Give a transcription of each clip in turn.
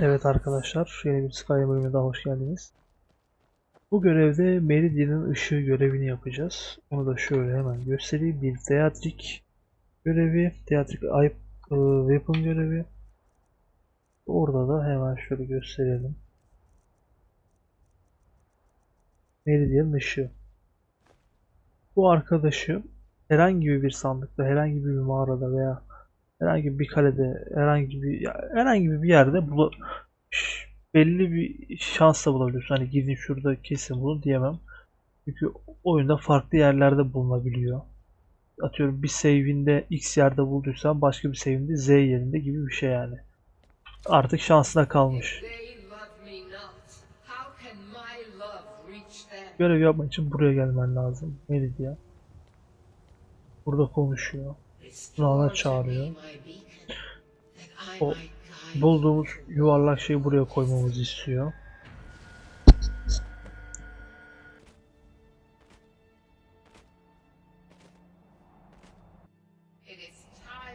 Evet arkadaşlar, yeni bir Skyrim bölümüne daha hoş geldiniz. Bu görevde Meridian'ın ışığı görevini yapacağız. Onu da şöyle hemen göstereyim. Bir teatrik görevi, teatrik ayıp e, weapon görevi. Orada da hemen şöyle gösterelim. Meridian'ın ışığı. Bu arkadaşı herhangi bir sandıkta, herhangi bir mağarada veya herhangi bir kalede, herhangi bir herhangi bir yerde bula, belli bir şansla bulabiliyorsun. Hani gidin şurada kesin bulun diyemem. Çünkü oyunda farklı yerlerde bulunabiliyor. Atıyorum bir save'inde X yerde bulduysan başka bir save'inde Z yerinde gibi bir şey yani. Artık şansına kalmış. Görev yapmak için buraya gelmen lazım. Meridia. Burada konuşuyor. Rana çağırıyor. O bulduğumuz yuvarlak şeyi buraya koymamızı istiyor.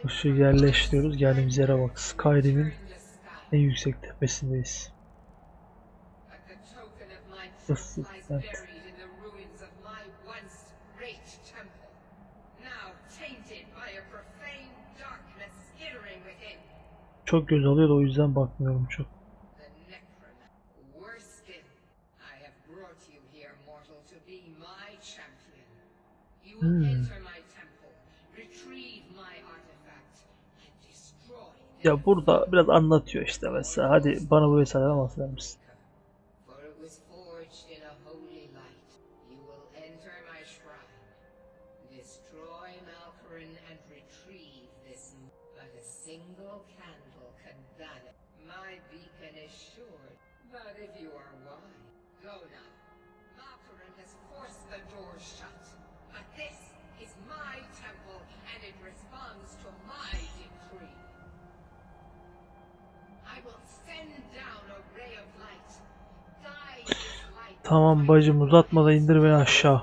Işığı yerleştiriyoruz. Geldiğimiz yere bak. Skyrim'in en yüksek tepesindeyiz. A Çok göz alıyor da o yüzden bakmıyorum çok. Hmm. Ya burada biraz anlatıyor işte mesela. Hadi bana bu vesayetlerden bahseder misin? But if you are wise, go now. Malkorin has forced the doors shut. But this is my temple, and it responds to my decree. I will send down a ray of light. Tamam bacım uzatma da indir beni aşağı.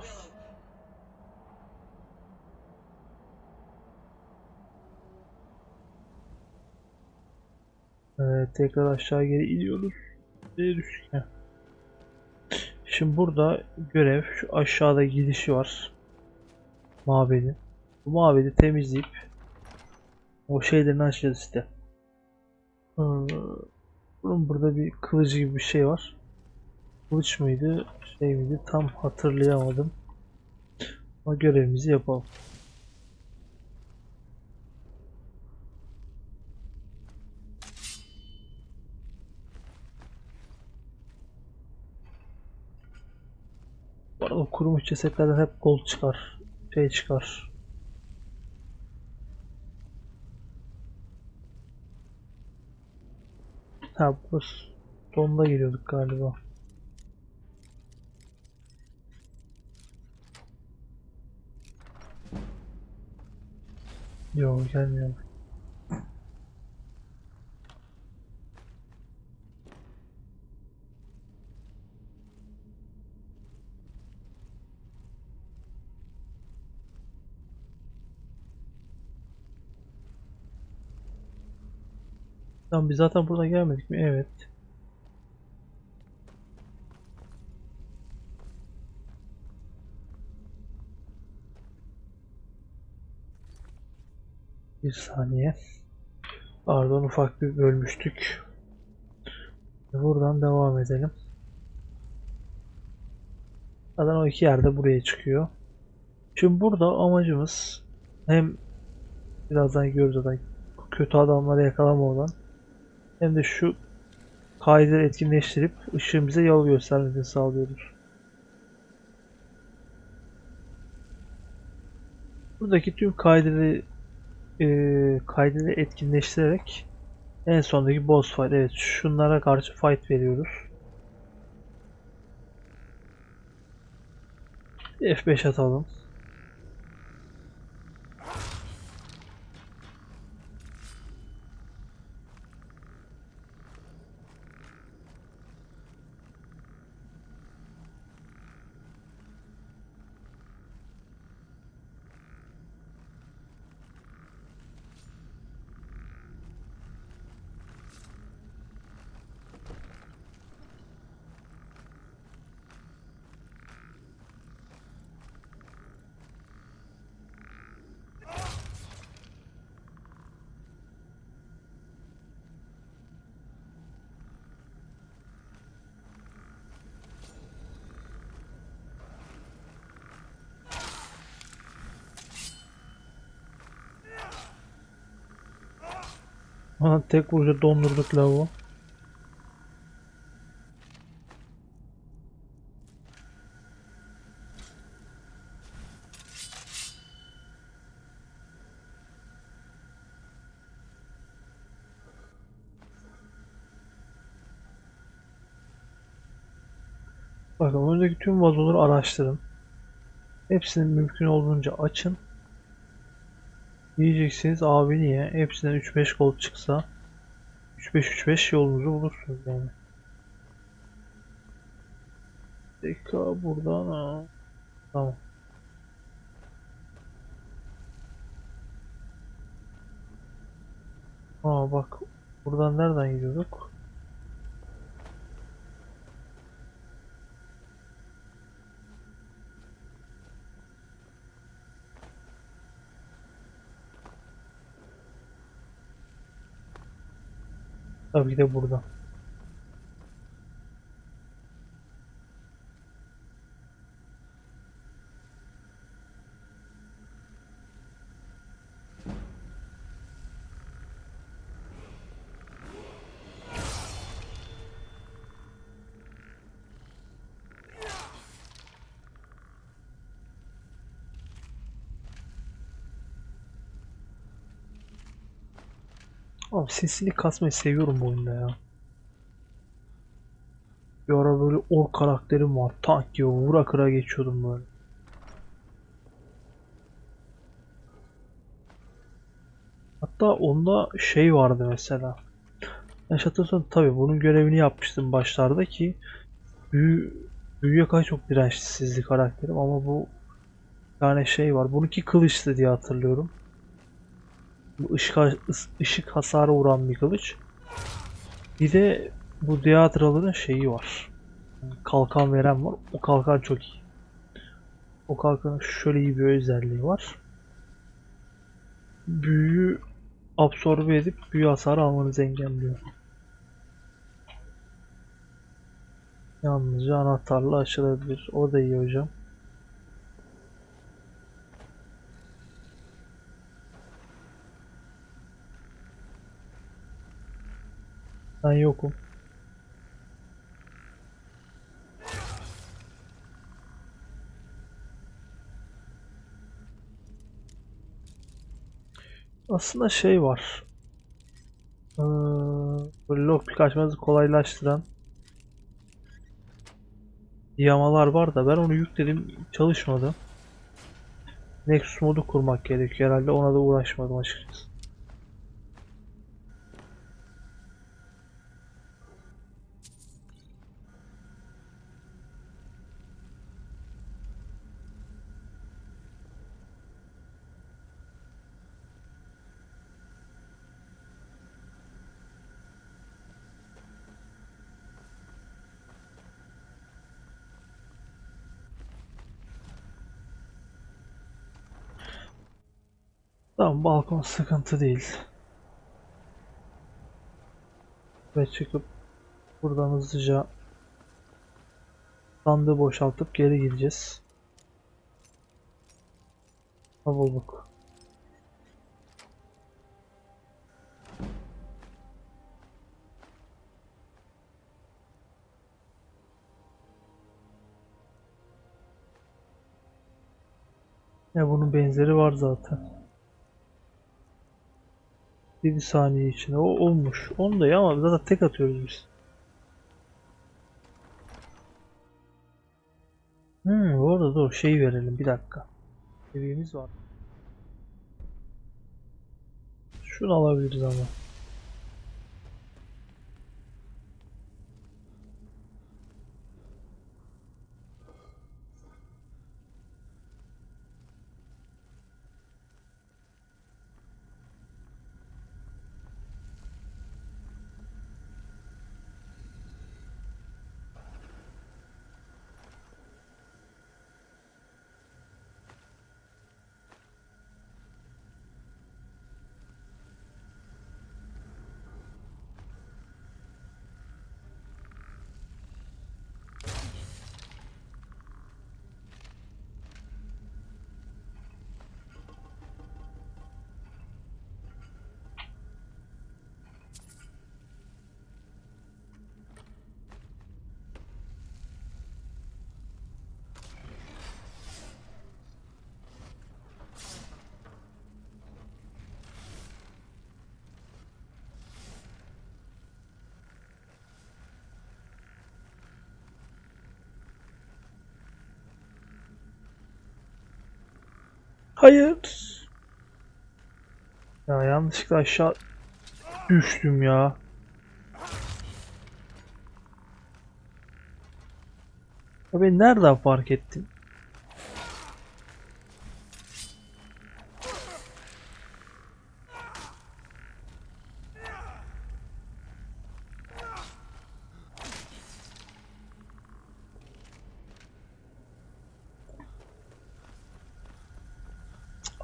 Evet, tekrar aşağı geri iniyoruz. Geri düştük. Şimdi burada görev şu aşağıda gidişi var. Mabedin. Bu mabedi temizleyip o şeylerini açacağız işte. Hmm, Bunun burada bir kılıcı gibi bir şey var. Kılıç mıydı? Şey miydi? Tam hatırlayamadım. Ama görevimizi yapalım. O kurumuş cesetlerden hep gold çıkar. Şey çıkar. Ha burası sonunda giriyorduk galiba. Yok gelmiyor. Tamam biz zaten buradan gelmedik mi? Evet. Bir saniye. Pardon ufak bir bölmüştük. Buradan devam edelim. Zaten o iki yerde buraya çıkıyor. Şimdi burada amacımız hem birazdan görürüz zaten kötü adamları yakalamadan hem de şu kaydı etkinleştirip ışığın bize yol göstermesini sağlıyoruz. Buradaki tüm kaydı e, kaydını etkinleştirerek en sondaki boss fight evet şunlara karşı fight veriyoruz. F5 atalım. Ha, tek vuruşa dondurduk lavuğu. Bakın öndeki tüm vazoları araştırın. Hepsini mümkün olduğunca açın. Diyeceksiniz abi niye? Hepsinden 3-5 gol çıksa 3-5-3-5 yolunuzu bulursunuz yani. Dakika buradan ha. Tamam. Aa bak buradan nereden gidiyorduk? Tabii ki de buradan. Abi sesini kasmayı seviyorum bu oyunda ya. Bir ara böyle ork karakterim var. Tank gibi vura kıra geçiyordum böyle. Hatta onda şey vardı mesela. Ben hatırlasam tabii bunun görevini yapmıştım başlarda ki büyü, büyüye karşı çok dirençsizdi karakterim ama bu bir tane şey var. Bununki kılıçtı diye hatırlıyorum. Bu ışık, ışık hasarı vuran bir kılıç. Bir de bu Deadra'ların şeyi var. Kalkan veren var. O kalkan çok iyi. O kalkanın şöyle iyi bir özelliği var. Büyüyü absorbe edip büyü hasarı almanızı engelliyor. Yalnızca anahtarla açılabilir. O da iyi hocam. Ben yokum. Aslında şey var. Ee, böyle lockpick açmanızı kolaylaştıran yamalar var da ben onu yükledim çalışmadı. Nexus modu kurmak gerekiyor herhalde ona da uğraşmadım açıkçası. Tamam balkon sıkıntı değil. Ve çıkıp buradan hızlıca sandığı boşaltıp geri gideceğiz. Ha bulduk. Ya bunun benzeri var zaten. 7 saniye içinde. O olmuş. Onu da ya ama zaten tek atıyoruz biz. Hmm, bu arada dur şey verelim bir dakika. Seviyemiz var. Şunu alabiliriz ama. Hayır. Ya yanlışlıkla aşağı düştüm ya. Ya beni nereden fark ettin?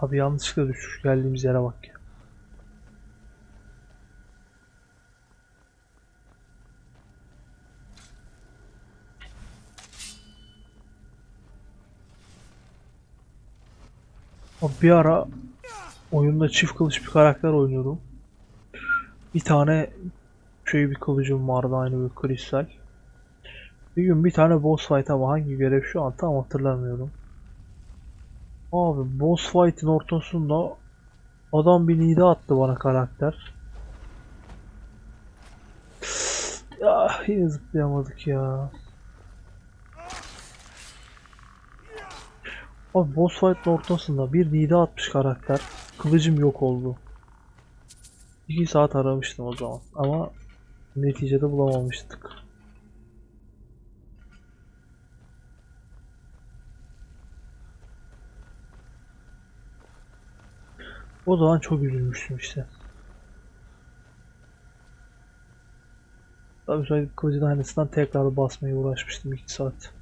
Abi yanlışlıkla düşmüş geldiğimiz yere bak ya. Abi bir ara oyunda çift kılıç bir karakter oynuyordum. Bir tane şey bir kılıcım vardı aynı bir kristal. Bir gün bir tane boss fight ama hangi görev şu an tam hatırlamıyorum. Abi boss fight'in ortasında adam bir nida attı bana karakter. Ya yine zıplayamadık ya. Abi boss fight'in ortasında bir nida atmış karakter. Kılıcım yok oldu. 2 saat aramıştım o zaman ama neticede bulamamıştık. O zaman çok üzülmüştüm işte. Tabii sonra kılıcın aynısından tekrar basmaya uğraşmıştım 2 saat.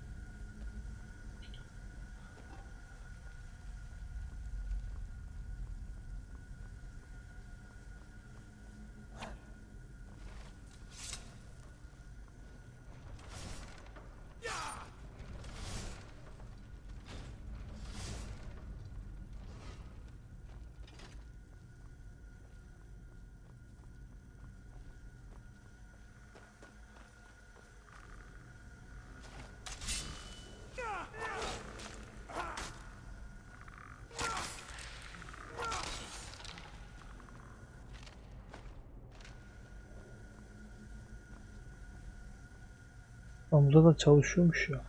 Lan burada da çalışıyormuş ya.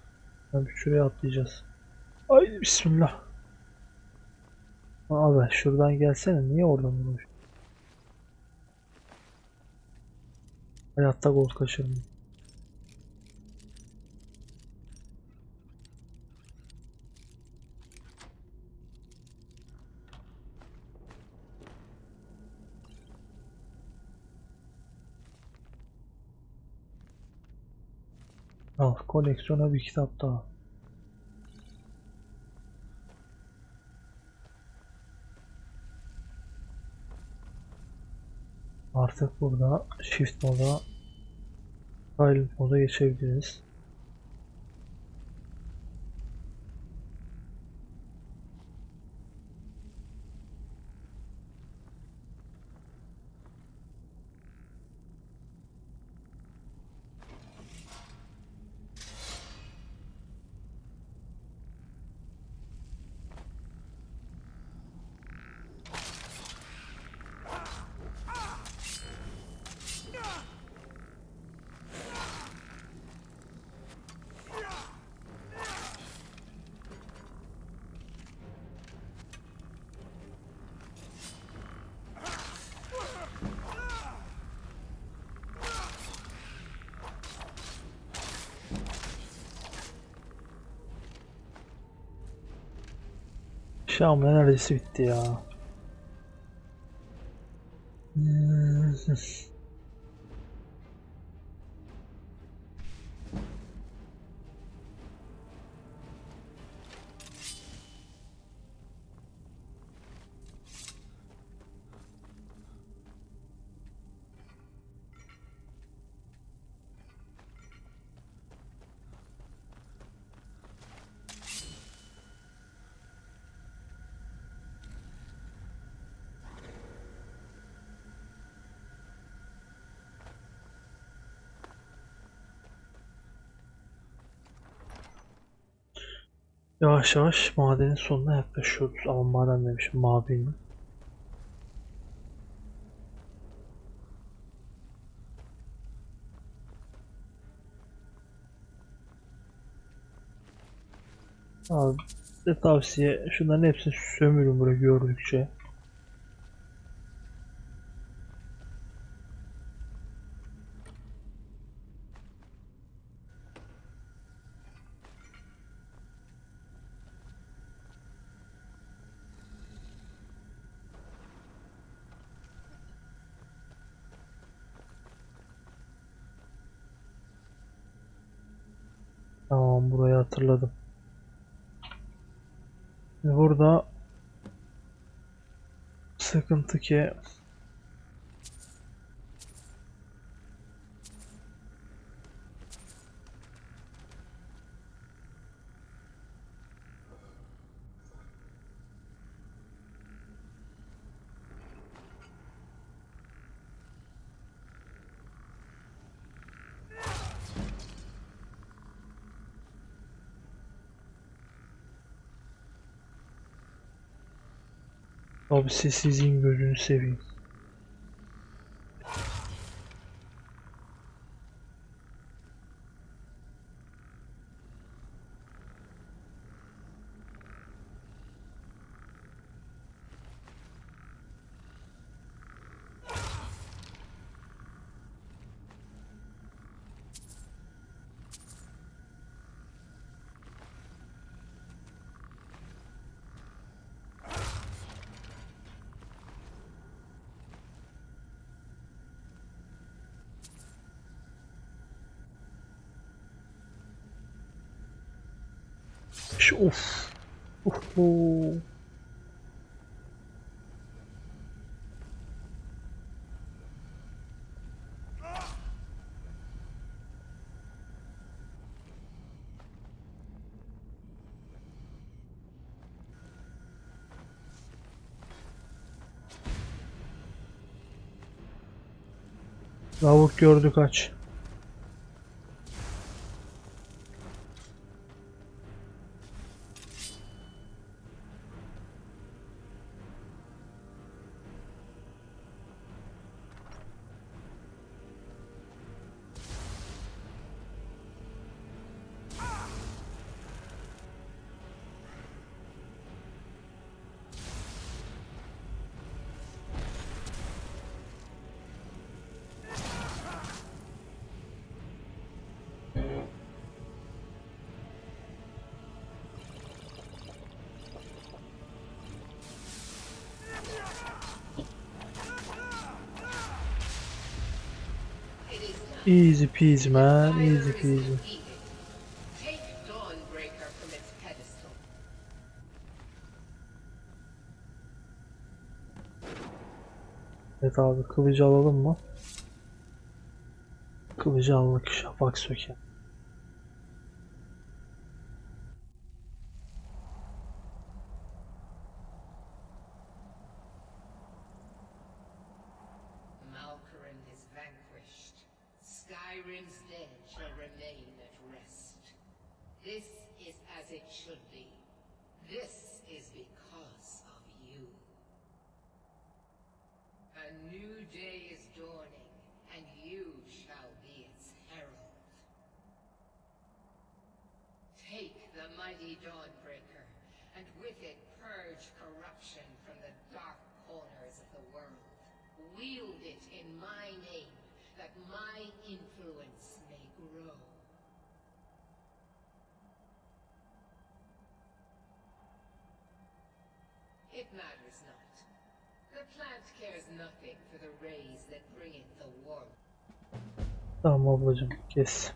Bir şuraya atlayacağız. Haydi bismillah. Abi şuradan gelsene. Niye oradan vuruyorsun? Hayatta gol kaçırdım. Al koleksiyona bir kitap daha. Artık burada shift moda silent moda geçebiliriz. Şam neredeyse bitti ya. Yavaş yavaş madenin sonuna yaklaşıyoruz. Ama maden demişim mabinin. Abi Size tavsiye şunların hepsini sömürün buraya gördükçe. Tamam burayı hatırladım. Ve Burada sıkıntı ki Abi sessizliğin gözünü seveyim. Şu- Of. Uhu. Lavuk gördü kaç. Easy peasy man, easy peasy. Evet abi kılıcı alalım mı? Kılıcı aldık şafak söken. Skyrim's dead shall remain at rest. This is as it should be. This is because of you. A new day is dawning, and you shall be its herald. Take the mighty Dawnbreaker, and with it purge corruption from the dark corners of the world. Wield it in my name, that my It matters not. The plant cares nothing for the rays that bring it the warmth. Tamam ablacım kes.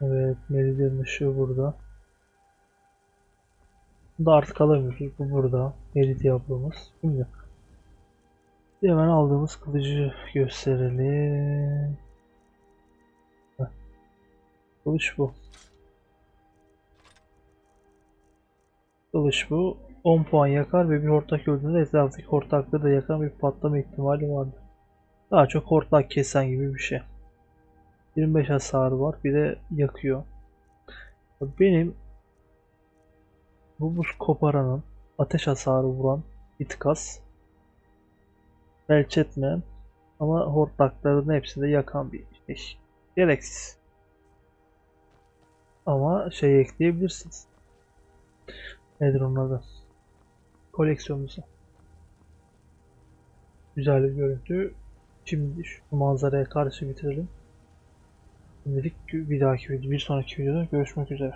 Evet Meridian ışığı burada. Bunu da artık alamıyoruz. Bu burada. Meridian ablamız. Şimdi hemen aldığımız kılıcı gösterelim. Kılıç bu. Kılıç bu. 10 puan yakar ve bir hortlak öldüğünde etraftaki hortlakları da yakan bir patlama ihtimali vardır. Daha çok hortlak kesen gibi bir şey. 25 hasarı var. Bir de yakıyor. Benim bu buz koparanın ateş hasarı vuran az. Felç etmeyen ama hortlakların hepsini de yakan bir şey. Gereksiz. Ama şey ekleyebilirsiniz. Nedir onun adı? Koleksiyonunuza. Güzel bir görüntü. Şimdi şu manzaraya karşı bitirelim. Şimdilik bir dahaki video, bir sonraki videoda görüşmek üzere.